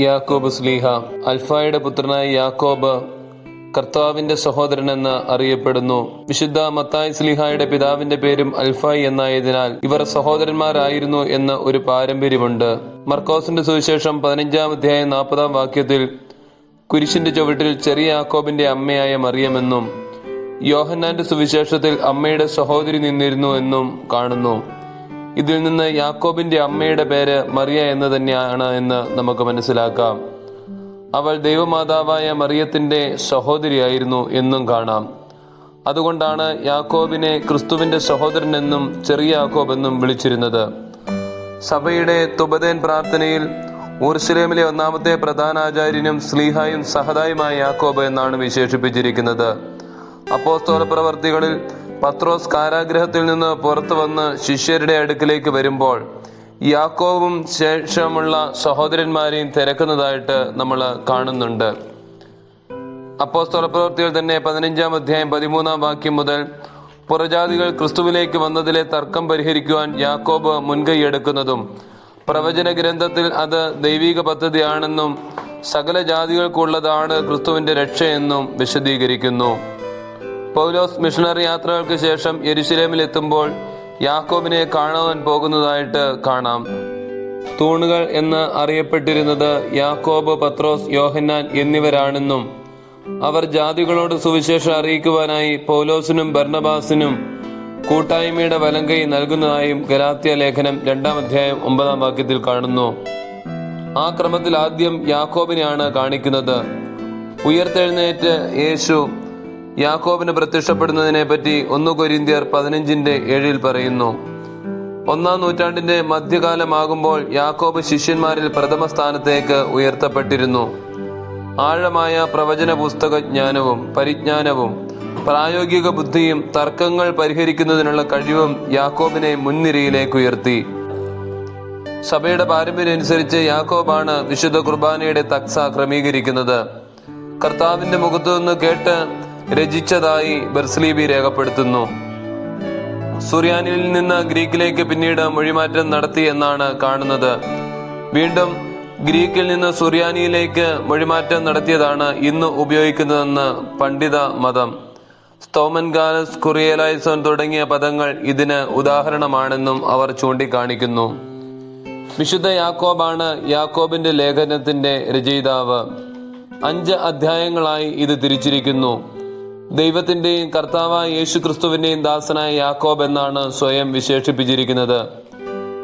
യാക്കോബ് സ്ലീഹ. അൽഫായുടെ പുത്രനായ യാക്കോബ് കർത്താവിന്റെ സഹോദരൻ എന്ന് അറിയപ്പെടുന്നു. വിശുദ്ധ മത്തായ് സ്ലീഹായുടെ പിതാവിന്റെ പേരും അൽഫായ് എന്നായതിനാൽ ഇവർ സഹോദരന്മാരായിരുന്നു എന്ന് ഒരു പാരമ്പര്യമുണ്ട്. മർക്കോസിന്റെ സുവിശേഷം പതിനഞ്ചാം അധ്യായം നാൽപ്പതാം വാക്യത്തിൽ കുരിശിന്റെ ചുവട്ടിൽ ചെറിയ യാക്കോബിന്റെ അമ്മയായ മറിയമെന്നും യോഹന്നാന്റെ സുവിശേഷത്തിൽ അമ്മയുടെ സഹോദരി നിന്നിരുന്നു എന്നും കാണുന്നു. ഇതിൽ നിന്ന് യാക്കോബിന്റെ അമ്മയുടെ പേര് മറിയ എന്ന് തന്നെയാണ് എന്ന് നമുക്ക് മനസ്സിലാക്കാം. അവൾ ദൈവമാതാവായ മറിയത്തിന്റെ സഹോദരിയായിരുന്നു എന്നും കാണാം. അതുകൊണ്ടാണ് യാക്കോബിനെ ക്രിസ്തുവിന്റെ സഹോദരൻ എന്നും ചെറിയ യാക്കോബ് എന്നും വിളിച്ചിരുന്നത്. സഭയുടെ തുബതേൻ പ്രാർത്ഥനയിൽ ഊർസലേമിലെ ഒന്നാമത്തെ പ്രധാനാചാര്യനും സ്ലീഹായും സഹതായുമായ യാക്കോബ് എന്നാണ് വിശേഷിപ്പിച്ചിരിക്കുന്നത്. അപ്പോസ്തോല പ്രവർത്തികളിൽ പത്രോസ് കാരാഗ്രഹത്തിൽ നിന്ന് പുറത്തു വന്ന് ശിഷ്യരുടെ അടുക്കിലേക്ക് വരുമ്പോൾ യാക്കോവും ശേഷമുള്ള സഹോദരന്മാരെയും തിരക്കുന്നതായിട്ട് നമ്മൾ കാണുന്നുണ്ട്. അപ്പോസ്തോല പ്രവർത്തികൾ തന്നെ പതിനഞ്ചാം അധ്യായം പതിമൂന്നാം വാക്യം മുതൽ പുറജാതികൾ ക്രിസ്തുവിലേക്ക് വന്നതിലെ തർക്കം പരിഹരിക്കുവാൻ യാക്കോബ് മുൻകൈയെടുക്കുന്നതും പ്രവചന ഗ്രന്ഥത്തിൽ അത് ദൈവിക പദ്ധതിയാണെന്നും സകല ജാതികൾക്കുള്ളതാണ് ക്രിസ്തുവിന്റെ രക്ഷയെന്നും വിശദീകരിക്കുന്നു. പൗലോസ് മിഷണറി യാത്രകൾക്ക് ശേഷം യരുശലേമിൽ എത്തുമ്പോൾ യാക്കോബിനെ കാണുവാൻ പോകുന്നതായിട്ട് കാണാം. തൂണുകൾ എന്ന് അറിയപ്പെട്ടിരുന്നത് യാക്കോബ് പത്രോസ് യോഹന്നാൻ എന്നിവരാണെന്നും അവർ ജാതികളോട് സുവിശേഷം അറിയിക്കുവാനായി പൗലോസിനും ഭർണബാസിനും കൂട്ടായ്മയുടെ വലങ്കൈ നൽകുന്നതായും ഗലാത്യ ലേഖനം രണ്ടാം അധ്യായം ഒമ്പതാം വാക്യത്തിൽ കാണുന്നു. ആ ക്രമത്തിൽ ആദ്യം യാക്കോബിനെയാണ് കാണിക്കുന്നത്. ഉയർത്തെഴുന്നേറ്റ് യേശു യാക്കോബിന് പ്രത്യക്ഷപ്പെടുന്നതിനെ പറ്റി ഒന്ന് കൊരിന്തിയർ പതിനഞ്ചിന്റെ ഏഴിൽ പറയുന്നു. ഒന്നാം നൂറ്റാണ്ടിന്റെ മധ്യകാലമാകുമ്പോൾ യാക്കോബ് ശിഷ്യന്മാരിൽ പ്രഥമ സ്ഥാനത്തേക്ക് ഉയർത്തപ്പെട്ടിരുന്നു. ആഴമായ പ്രവചന പുസ്തക ജ്ഞാനവും പരിജ്ഞാനവും പ്രായോഗിക ബുദ്ധിയും തർക്കങ്ങൾ പരിഹരിക്കുന്നതിനുള്ള കഴിവും യാക്കോബിനെ മുൻനിരയിലേക്ക് ഉയർത്തി. സഭയുടെ പാരമ്പര്യം അനുസരിച്ച് യാക്കോബാണ് വിശുദ്ധ കുർബാനയുടെ തക്സ ക്രമീകരിക്കുന്നത്. കർത്താവിന്റെ മുഖത്തു നിന്ന് കേട്ട് രചിച്ചതായി ബർസ്ലീബി രേഖപ്പെടുത്തുന്നു. സുറിയാനിൽ നിന്ന് ഗ്രീക്കിലേക്ക് പിന്നീട് മൊഴിമാറ്റം നടത്തി എന്നാണ് കാണുന്നത്. വീണ്ടും ഗ്രീക്കിൽ നിന്ന് സുറിയാനിയിലേക്ക് മൊഴിമാറ്റം നടത്തിയതാണ് ഇന്ന് ഉപയോഗിക്കുന്നതെന്ന് പണ്ഡിത മതം. സ്തോമൻഗാലസ് കുറിയലൈസൺ തുടങ്ങിയ പദങ്ങൾ ഇതിന് ഉദാഹരണമാണെന്നും അവർ ചൂണ്ടിക്കാണിക്കുന്നു. വിശുദ്ധ യാക്കോബാണ് യാക്കോബിന്റെ ലേഖനത്തിന്റെ രചയിതാവ്. അഞ്ച് അധ്യായങ്ങളായി ഇത് തിരിച്ചിരിക്കുന്നു. ദൈവത്തിന്റെയും കർത്താവായ യേശു ക്രിസ്തുവിന്റെയും ദാസനായ യാക്കോബ് എന്നാണ് സ്വയം വിശേഷിപ്പിച്ചിരിക്കുന്നത്.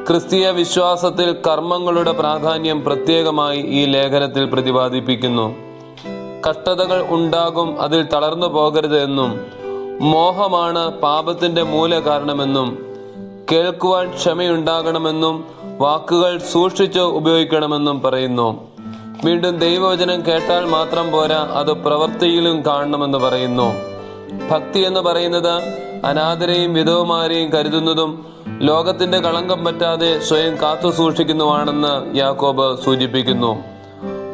ക്രിസ്തീയ വിശ്വാസത്തിൽ കർമ്മങ്ങളുടെ പ്രാധാന്യം പ്രത്യേകമായി ഈ ലേഖനത്തിൽ പ്രതിപാദിപ്പിക്കുന്നു. കഷ്ടതകൾ ഉണ്ടാകും അതിൽ തളർന്നു പോകരുത് എന്നും മോഹമാണ് പാപത്തിന്റെ മൂല കാരണമെന്നും കേൾക്കുവാൻ ക്ഷമയുണ്ടാകണമെന്നും വാക്കുകൾ സൂക്ഷിച്ച് ഉപയോഗിക്കണമെന്നും പറയുന്നു. വീണ്ടും ദൈവവചനം കേട്ടാൽ മാത്രം പോരാ അത് പ്രവൃത്തിയിലും കാണണമെന്ന് പറയുന്നു. ഭക്തി എന്ന് പറയുന്നത് അനാഥരെയും വിധവമാരെയും കരുതുന്നതും ലോകത്തിന്റെ കളങ്കം പറ്റാതെ സ്വയം കാത്തു സൂക്ഷിക്കുന്നതുമാണെന്ന് യാക്കോബ് സൂചിപ്പിക്കുന്നു.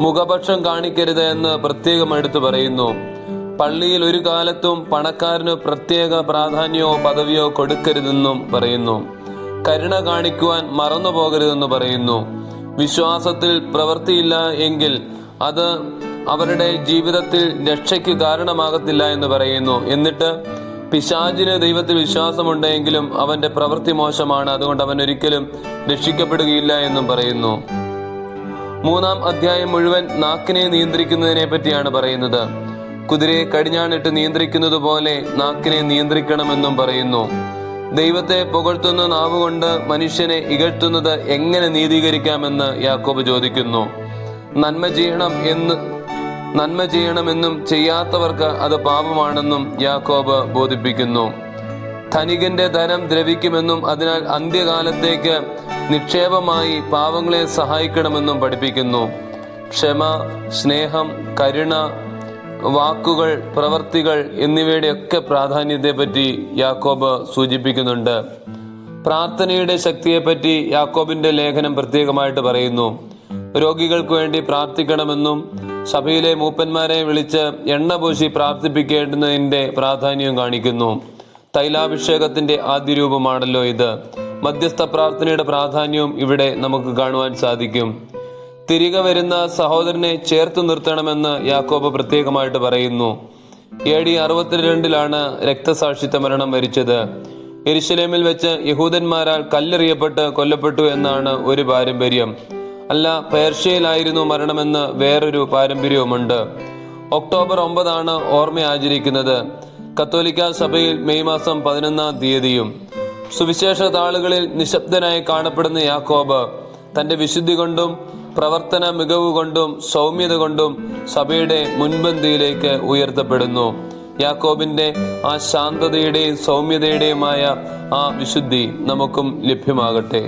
മുഖപക്ഷം കാണിക്കരുത് എന്ന് പ്രത്യേകം എടുത്തു പറയുന്നു. പള്ളിയിൽ ഒരു കാലത്തും പണക്കാരന് പ്രത്യേക പ്രാധാന്യമോ പദവിയോ കൊടുക്കരുതെന്നും പറയുന്നു. കരുണ കാണിക്കുവാൻ മറന്നു പോകരുതെന്ന് പറയുന്നു. വിശ്വാസത്തിൽ പ്രവൃത്തിയില്ല എങ്കിൽ അത് അവരുടെ ജീവിതത്തിൽ രക്ഷയ്ക്ക് കാരണമാകത്തില്ല എന്ന് പറയുന്നു. എന്നിട്ട് പിശാചിന് ദൈവത്തിൽ വിശ്വാസമുണ്ടെങ്കിലും അവന്റെ പ്രവൃത്തി മോശമാണ്. അതുകൊണ്ട് അവൻ ഒരിക്കലും രക്ഷിക്കപ്പെടുകയില്ല എന്നും പറയുന്നു. മൂന്നാം അധ്യായം മുഴുവൻ നാക്കിനെ നിയന്ത്രിക്കുന്നതിനെ പറ്റിയാണ് പറയുന്നത്. കുതിരയെ കടിഞ്ഞാണിട്ട് നിയന്ത്രിക്കുന്നത് പോലെ നാക്കിനെ നിയന്ത്രിക്കണമെന്നും പറയുന്നു. ദൈവത്തെ പുകഴ്ത്തുന്ന നാവുകൊണ്ട് മനുഷ്യനെ ഇകഴ്ത്തുന്നത് എങ്ങനെ നീതീകരിക്കാമെന്ന് യാക്കോബ് ചോദിക്കുന്നു. നന്മ ചെയ്യണം എന്ന് നന്മ ചെയ്യണമെന്നും ചെയ്യാത്തവർക്ക് അത് പാപമാണെന്നും യാക്കോബ് ബോധിപ്പിക്കുന്നു. ധനികന്റെ ധനം ദ്രവിക്കുമെന്നും അതിനാൽ അന്ത്യകാലത്തേക്ക് നിക്ഷേപമായി പാവങ്ങളെ സഹായിക്കണമെന്നും പഠിപ്പിക്കുന്നു. ക്ഷമ സ്നേഹം കരുണ വാക്കുകൾ പ്രവർത്തികൾ എന്നിവയുടെയൊക്കെ പ്രാധാന്യത്തെപ്പറ്റി യാക്കോബ് സൂചിപ്പിക്കുന്നുണ്ട്. പ്രാർത്ഥനയുടെ ശക്തിയെപ്പറ്റി യാക്കോബിന്റെ ലേഖനം പ്രത്യേകമായിട്ട് പറയുന്നു. രോഗികൾക്ക് വേണ്ടി പ്രാർത്ഥിക്കണമെന്നും സഭയിലെ മൂപ്പന്മാരെ വിളിച്ച് എണ്ണ പൂശി പ്രാർത്ഥിപ്പിക്കേണ്ടുന്നതിന്റെ പ്രാധാന്യം കാണിക്കുന്നു. തൈലാഭിഷേകത്തിന്റെ ആദ്യ രൂപമാണല്ലോ ഇത്. മധ്യസ്ഥ പ്രാർത്ഥനയുടെ പ്രാധാന്യവും ഇവിടെ നമുക്ക് കാണുവാൻ സാധിക്കും. തിരികെ വരുന്ന സഹോദരനെ ചേർത്ത് നിർത്തണമെന്ന് യാക്കോബ് പ്രത്യേകമായിട്ട് പറയുന്നു. എ ഡി അറുപത്തിരണ്ടിലാണ് രക്തസാക്ഷിത്വ മരണം വരിച്ചത്. എരിശലേമിൽ വെച്ച് യഹൂദന്മാരാൽ കല്ലെറിയപ്പെട്ട് കൊല്ലപ്പെട്ടു എന്നാണ് ഒരു പാരമ്പര്യം. അല്ല പേർഷ്യയിലായിരുന്നു മരണമെന്ന് വേറൊരു പാരമ്പര്യവുമുണ്ട്. ഒക്ടോബർ ഒമ്പതാണ് ഓർമ്മ ആചരിക്കുന്നത്. കത്തോലിക്ക സഭയിൽ മെയ് മാസം പതിനൊന്നാം തീയതിയും. സുവിശേഷ താളുകളിൽ നിശബ്ദനായി കാണപ്പെടുന്ന യാക്കോബ് തന്റെ വിശുദ്ധി കൊണ്ടും പ്രവർത്തന മികവ് കൊണ്ടും സൗമ്യത കൊണ്ടും സഭയുടെ മുൻപന്തിയിലേക്ക് ഉയർത്തപ്പെടുന്നു. യാക്കോബിന്റെ ആ ശാന്തതയുടെയും സൗമ്യതയുടെയുമായ ആ വിശുദ്ധി നമുക്കും ലഭ്യമാകട്ടെ.